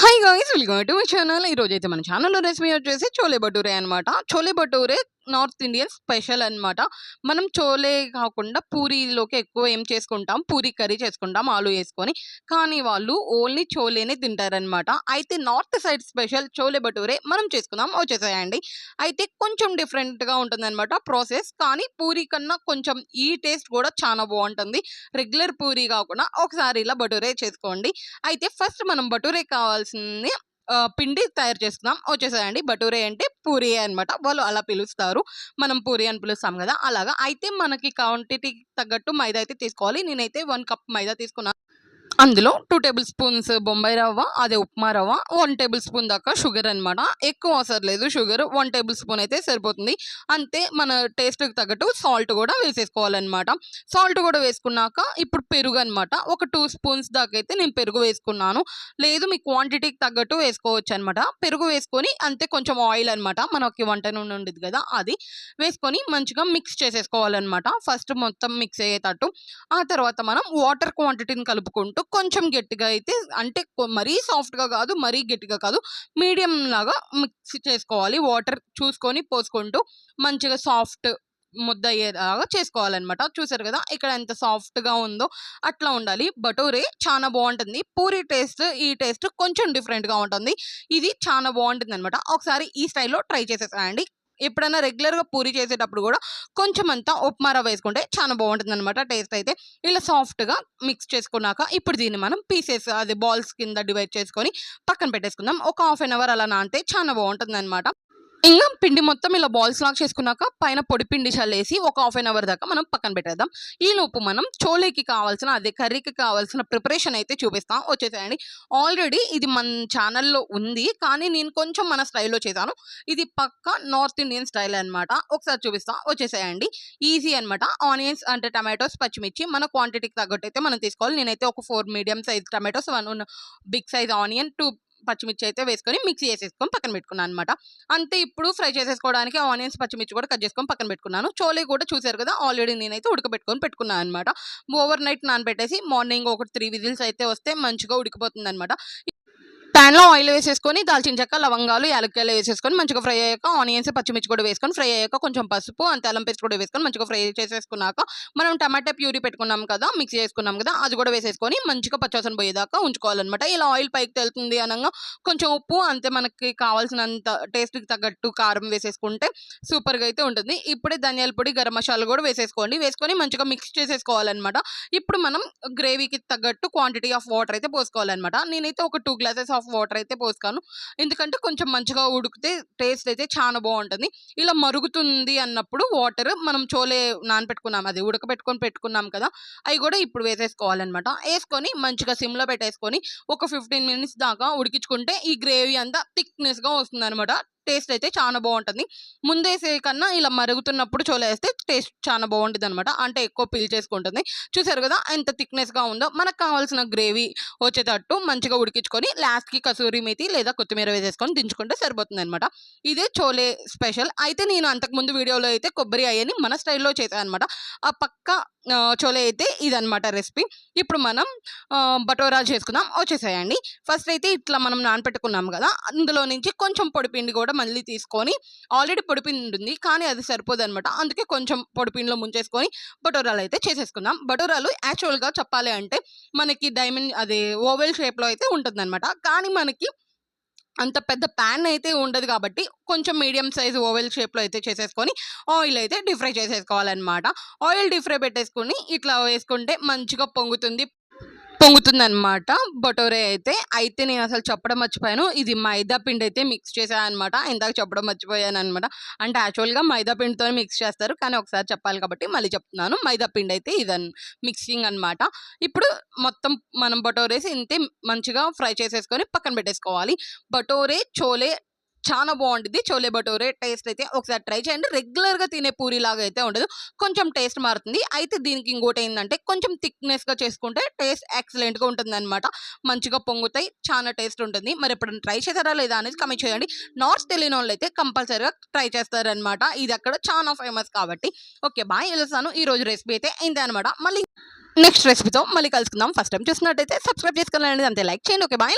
Hi guys welcome to my channel ఈరోజు అయితే మన ఛానల్లో రెసిపీ వచ్చేసి చోలే భటూరే అనమాట chole bhature north Indian special అనమాట మనం చోలే కాకుండా పూరీలోకి ఎక్కువ ఏం చేసుకుంటాం? పూరీ కర్రీ చేసుకుంటాం ఆలు వేసుకొని. కానీ వాళ్ళు ఓన్లీ చోలేనే తింటారనమాట అయితే north side special chole bhature మనం చేసుకుందాం. వచ్చేసాయండి. అయితే కొంచెం డిఫరెంట్గా ఉంటుందన్నమాట ప్రాసెస్. కానీ పూరీ కన్నా కొంచెం ఈ టేస్ట్ కూడా చాలా బాగుంటుంది. రెగ్యులర్ పూరీ కాకుండా ఒకసారి ఇలా భటూరే చేసుకోండి. అయితే ఫస్ట్ మనం భటూరే కావాల్సింది పిండి తయారు చేసుకుందాం. వచ్చేసాయండి. భటూరే అంటే పూరి అన్నమాట. వాళ్ళు అలా పిలుస్తారు. మనం పూరి అని పిలుస్తాం కదా. అలాగా. అయితే మనకి క్వాంటిటీ తగ్గట్టు మైదా అయితే తీసుకోవాలి. నేనైతే వన్ కప్ మైదా తీసుకున్నాను. అందులో టూ టేబుల్ స్పూన్స్ బొంబాయి రవ్వ అదే ఉప్మా రవ్వ వన్ టేబుల్ స్పూన్ దాకా షుగర్ అనమాట ఎక్కువ అవసరం లేదు షుగర్ వన్ టేబుల్ స్పూన్ అయితే సరిపోతుంది. అంతే మన టేస్ట్కి తగ్గట్టు సాల్ట్ కూడా వేసేసుకోవాలన్నమాట. సాల్ట్ కూడా వేసుకున్నాక ఇప్పుడు పెరుగు అనమాట ఒక టూ స్పూన్స్ దాకా అయితే నేను పెరుగు వేసుకున్నాను. లేదు మీ క్వాంటిటీకి తగ్గట్టు వేసుకోవచ్చు అనమాట పెరుగు వేసుకొని అంతే కొంచెం ఆయిల్ అనమాట మనకి వంట నూనె ఉండేది కదా అది. వేసుకొని మంచిగా మిక్స్ చేసేసుకోవాలన్నమాట. ఫస్ట్ మొత్తం మిక్స్ అయ్యేటట్టు. ఆ తర్వాత మనం వాటర్ క్వాంటిటీని కలుపుకుంటూ కొంచెం గట్టిగా అయితే అంటే మరీ సాఫ్ట్గా కాదు మరీ గట్టిగా కాదు మీడియం లాగా మిక్స్ చేసుకోవాలి. వాటర్ చూసుకొని పోసుకుంటూ మంచిగా సాఫ్ట్ ముద్ద అయ్యేలాగా చేసుకోవాలన్నమాట. చూసారు కదా ఇక్కడ ఎంత సాఫ్ట్గా ఉందో అట్లా ఉండాలి. భటూరే చాలా బాగుంటుంది పూరి టేస్ట్ ఈ టేస్ట్ కొంచెం డిఫరెంట్గా ఉంటుంది. ఇది చాలా బాగుంటుంది అనమాట ఒకసారి ఈ స్టైల్లో ట్రై చేసేసాయండి. ఎప్పుడైనా రెగ్యులర్గా పూరి చేసేటప్పుడు కూడా కొంచెం అంతా ఉప్మా రవ్వ వేసుకుంటే చాలా బాగుంటుంది అనమాట టేస్ట్ అయితే ఇలా సాఫ్ట్గా మిక్స్ చేసుకున్నాక ఇప్పుడు దీన్ని మనం పీసెస్ అది బాల్స్ కింద డివైడ్ చేసుకొని పక్కన పెట్టేసుకుందాం. ఒక హాఫ్ అన్ అవర్ అలా నానితే చాలా బాగుంటుంది అనమాట ఇంకా పిండి మొత్తం ఇలా బాల్స్ లాగా చేసుకున్నాక పైన పొడి పిండి చల్లేసి ఒక హాఫ్ అన్ అవర్ దాకా మనం పక్కన పెట్టేద్దాం. ఈ లోపు మనం చోలేకి కావాల్సిన అదే కర్రీకి కావాల్సిన ప్రిపరేషన్ అయితే చూపిస్తాం వచ్చేసేయండి. ఆల్రెడీ ఇది మన ఛానల్లో ఉంది కానీ నేను కొంచెం మన స్టైల్లో చేశాను. ఇది పక్క నార్త్ ఇండియన్ స్టైల్ అన్నమాట. ఒకసారి చూపిస్తాం వచ్చేసేయండి. ఈజీ అనమాట ఆనియన్స్ అంటే టమాటోస్ పచ్చిమిర్చి మన క్వాంటిటీకి తగ్గట్టు అయితే మనం తీసుకోవాలి. నేనైతే ఒక four medium size tomatoes one big size onion two పచ్చిమిర్చి అయితే వేసుకొని మిక్సీ చేసేసుకొని పక్కన పెట్టుకున్నాను అనమాట అంతే ఇప్పుడు ఫ్రై చేసేసుకోవడానికి ఆనియన్స్ పచ్చిమిర్చి కూడా కట్ చేసుకొని పక్కన పెట్టుకున్నాను. చోలే కూడా చూసారు కదా ఆల్రెడీ నేనైతే ఉడకబెట్టుకొని పెట్టుకున్నాను అనమాట ఓవర్ నైట్ నానబెట్టేసి మార్నింగ్ ఒక త్రీ విజిల్స్ అయితే వస్తే మంచిగా ఉడికిపోతుంది అనమాట ప్యాన్లో ఆయిల్ వేసేసుకొని దాల్చిన చెక్క లవంగాలు యాలక్కాయలు వేసేసుకొని మంచిగా ఫ్రై అయ్యాక ఆనియన్స్ పచ్చిమిర్చి కూడా వేసుకొని ఫ్రై అయ్యాక కొంచెం పసుపు అంత అల్లం పేస్ట్ కూడా వేసుకొని మంచిగా ఫ్రై చేసేసుకున్నాక మనం టమాటా ప్యూరీ పెట్టుకున్నాం కదా మిక్స్ చేసుకున్నాం కదా అది కూడా వేసేసుకొని మంచిగా పచ్చవసన పోయేదాకా ఉంచుకోవాలన్నమాట. ఇలా ఆయిల్ పైకి తెలుతుంది అనగా కొంచెం ఉప్పు అంతే మనకి కావాల్సినంత టేస్ట్కి తగ్గట్టు కారం వేసేసుకుంటే సూపర్గా అయితే ఉంటుంది. ఇప్పుడే ధనియాల పొడి గరం మసాలా కూడా వేసేసుకోండి. వేసుకొని మంచిగా మిక్స్ చేసేసుకోవాలన్నమాట. ఇప్పుడు మనం గ్రేవీకి తగ్గట్టు క్వాంటిటీ ఆఫ్ వాటర్ అయితే పోసుకోవాలన్నమాట. నేనైతే ఒక టూ గ్లాసెస్ ఆఫ్ వాటర్ అయితే పోసుకాను ఎందుకంటే కొంచెం మంచిగా ఉడికితే టేస్ట్ అయితే చాలా బాగుంటుంది. ఇలా మరుగుతుంది అన్నప్పుడు వాటర్ మనం చోలే నానపెట్టుకున్నాం. అది ఉడకబెట్టుకొని పెట్టుకున్నాం కదా అవి కూడా ఇప్పుడు వేసేసుకోవాలన్నమాట. వేసుకొని మంచిగా సిమ్లో పెట్టేసుకొని ఒక ఫిఫ్టీన్ మినిట్స్ దాకా ఉడికించుకుంటే ఈ గ్రేవీ అంతా థిక్నెస్గా వస్తుంది అనమాట టేస్ట్ అయితే చాలా బాగుంటుంది ముందేసే కన్నా ఇలా మరుగుతున్నప్పుడు చోలే వేస్తే టేస్ట్ చాలా బాగుంటుంది అనమాట అంటే ఎక్కువ పీల్ చేసుకుంటుంది. చూసారు కదా ఎంత థిక్నెస్గా ఉందో. మనకు కావాల్సిన గ్రేవీ వచ్చేటట్టు మంచిగా ఉడికించుకొని లాస్ట్కి కసూరి మేతి లేదా కొత్తిమీర వేసేసుకొని దించుకుంటే సరిపోతుంది అనమాట ఇదే చోలే స్పెషల్. అయితే నేను అంతకుముందు వీడియోలో అయితే కొబ్బరి అయ్యని మన స్టైల్లో చేశాను అనమాట ఆ పక్క చోలే అయితే ఇదనమాట రెసిపీ. ఇప్పుడు మనం ఆ, బటోరా చేసుకుందాం. వచ్చేసేయండి. ఫస్ట్ అయితే ఇట్లా మనం నానపెట్టుకున్నాం కదా అందులో నుంచి కొంచెం పొడిపిండి కూడా మళ్ళీ తీసుకొని ఆల్రెడీ పొడిపిండి ఉంటుంది కానీ అది సరిపోదు అనమాట అందుకే కొంచెం పొడిపిండిలో ముంచేసుకొని బటోరాలు అయితే చేసేసుకుందాం. బటోరాలు యాక్చువల్గా చెప్పాలి అంటే మనకి డైమండ్ అదే ఓవెల్ షేప్లో అయితే ఉంటుందన్నమాట. కానీ మనకి అంత పెద్ద ప్యాన్ అయితే ఉండదు కాబట్టి కొంచెం మీడియం సైజ్ ఓవెల్ షేప్లో అయితే చేసేసుకొని ఆయిల్ అయితే డీప్ ఫ్రై చేసేసుకోవాలన్నమాట. ఆయిల్ డీప్ ఫ్రై పెట్టేసుకొని ఇట్లా వేసుకుంటే మంచిగా పొంగుతుంది పొంగుతుంది అనమాట బటోరే అయితే అయితే నేను అసలు చెప్పడం మర్చిపోయాను. ఇది మైదా పిండి అయితే మిక్స్ చేశాను అనమాట ఇందాక చెప్పడం మర్చిపోయాను అనమాట అంటే యాక్చువల్గా మైదా పిండితో మిక్స్ చేస్తారు. కానీ ఒకసారి చెప్పాలి కాబట్టి మళ్ళీ చెప్తున్నాను. మైదా పిండి అయితే ఇదన్ మిక్సింగ్ అన్నమాట. ఇప్పుడు మొత్తం మనం బటోరేసి ఇంతే మంచిగా ఫ్రై చేసేసుకొని పక్కన పెట్టేసుకోవాలి. బటోరే చోలే చాలా బాగుంటుంది చోలే భటూరే టేస్ట్ అయితే ఒకసారి ట్రై చేయండి. రెగ్యులర్గా తినే పూరి లాగా అయితే ఉండదు. కొంచెం టేస్ట్ మారుతుంది. అయితే దీనికి ఇంకోటి ఏంటంటే కొంచెం థిక్నెస్గా చేసుకుంటే టేస్ట్ ఎక్సలెంట్గా ఉంటుంది అనమాట మంచిగా పొంగుతాయి. చాలా టేస్ట్ ఉంటుంది. మరి ఎప్పుడైనా ట్రై చేశారా లేదా అనేది కమెంట్ చేయండి. నార్త్ తెలియని వాళ్ళు అయితే కంపల్సరీగా ట్రై చేస్తారనమాట ఇది అక్కడ చాలా ఫేమస్ కాబట్టి. Okay bye. వెళ్తాను ఈ రోజు రెసిపీ అయితే ఇంతే అనమాట మళ్ళీ నెక్స్ట్ రెసిపీతో మళ్ళీ కలుసుకుందాం. ఫస్ట్ టైం చూసినట్టయితే సబ్స్క్రైబ్ చేసుకోవాలండి. అంతే లైక్ చేయండి. Okay bye.